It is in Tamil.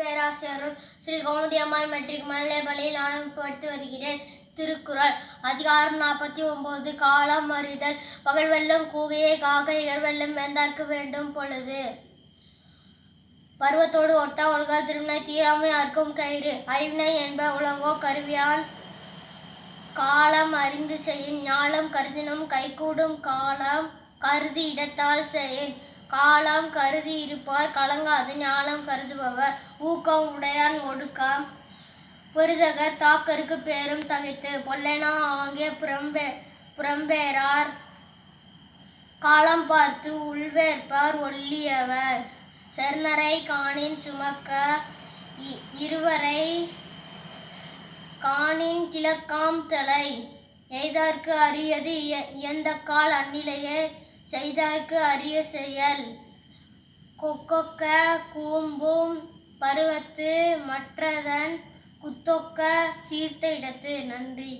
பேராசிரியரும் ஸ்ரீ கோமதி அம்மாள் மெட்ரிக் மேல்நிலைப்பள்ளியில் நான் வருகிறேன். திருக்குறள். அதிகாரம் நாற்பத்தி ஒன்பது. காலம் அறிதல். பகல் வெள்ளம் கூகையே காக இகழ் வேந்தார்க்கு வேண்டும் பொழுது. பருவத்தோடு ஒட்டா ஒழுகா திருவினை தீராமை அர்க்கும் கயிறு. அறிவினை என்ப உலகோ கருவியான் காலம் அறிந்து செய்யின் ஞாலம் கருதினும் கைகூடும் காலம் கருதி இடத்தால் செய்யின் காலம் கருதி இருப்பார் கலங்காது ஞானம் கருதுபவர். ஊக்கம் உடையான் ஒடுக்கம். புரிதகர் தாக்கருக்கு பேரும் தகைத்து பொல்லனா ஆங்கே புறம்பே புறம்பேரார் காலம் பார்த்து உள்வேற்பார் ஒல்லியவர். சர்ணரை காணின் சுமக்க இ- இருவரை காணின் கிழக்காம் தலை. எய்தார்க்கு அரியது எந்த இயந்தக்கால் அந்நிலையே செய்தார்க்கு அரிய செயல். கொக்கொக்க கூம்பும் பருவத்து மற்றதன் குத்தொக்க சீர்த்த இடத்து. நன்றி.